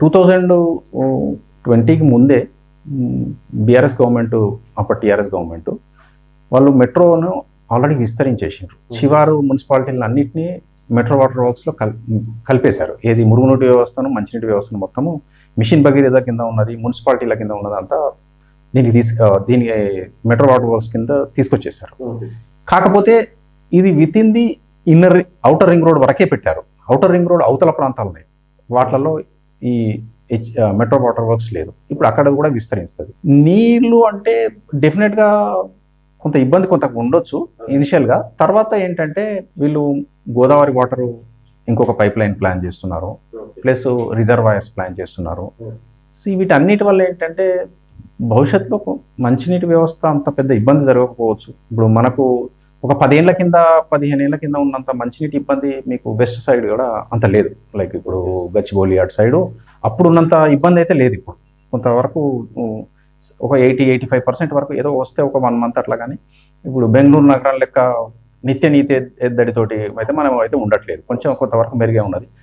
Two thousand ట్వంటీకి ముందే BRS government అప్పటి టీఆర్ఎస్ గవర్నమెంట్ వాళ్ళు మెట్రోను ఆల్రెడీ విస్తరించేసిండ్రు. శివారు మున్సిపాలిటీలను అన్నింటినీ మెట్రో వాటర్ వర్క్స్లో కల్ కలిపేశారు. ఏది మురుగునీటి వ్యవస్థను మంచినీటి వ్యవస్థను మొత్తము మిషన్ భగీరథ కింద ఉన్నది మున్సిపాలిటీల కింద ఉన్నదంతా దీనికి తీసు దీని మెట్రో వాటర్ వర్క్స్ కింద తీసుకొచ్చేసారు కాకపోతే ఇది with in the inner outer ring road వరకే పెట్టారు. అవుటర్ రింగ్ రోడ్ అవతల ప్రాంతాలు ఉన్నాయి వాటిలలో ఈ హెచ్ మెట్రో వాటర్ వర్క్స్ లేదు. ఇప్పుడు అక్కడ కూడా విస్తరిస్తుంది. నీళ్ళు అంటే డెఫినెట్గా కొంత ఇబ్బంది కొంత ఉండొచ్చు ఇనిషియల్గా తర్వాత ఏంటంటే వీళ్ళు గోదావరి వాటర్ ఇంకొక పైప్ లైన్ ప్లాన్ చేస్తున్నారు ప్లస్ రిజర్వాయర్స్ ప్లాన్ చేస్తున్నారు. సో వీటన్నిటి వల్ల ఏంటంటే భవిష్యత్తులో మంచినీటి వ్యవస్థ అంత పెద్ద ఇబ్బంది జరగకపోవచ్చు. ఇప్పుడు మనకు ఒక పదేళ్ళ కింద పదిహేను ఏళ్ళ కింద ఉన్నంత మంచినీటి ఇబ్బంది మీకు వెస్ట్ సైడ్ కూడా అంత లేదు. లైక్ ఇప్పుడు గచ్చిబౌలి అటు సైడు అప్పుడు ఉన్నంత ఇబ్బంది అయితే లేదు ఇప్పుడు. కొంతవరకు ఒక ఎయిటీ ఎయిటీ ఫైవ్ పర్సెంట్ వరకు ఏదో వస్తే ఒక వన్ మంత్ అట్లా కానీ ఇప్పుడు బెంగళూరు నగరం లెక్క నిత్య నీతి ఎద్దడితోటి అయితే మనం అయితే ఉండట్లేదు. కొంచెం కొంతవరకు మెరుగే ఉన్నది.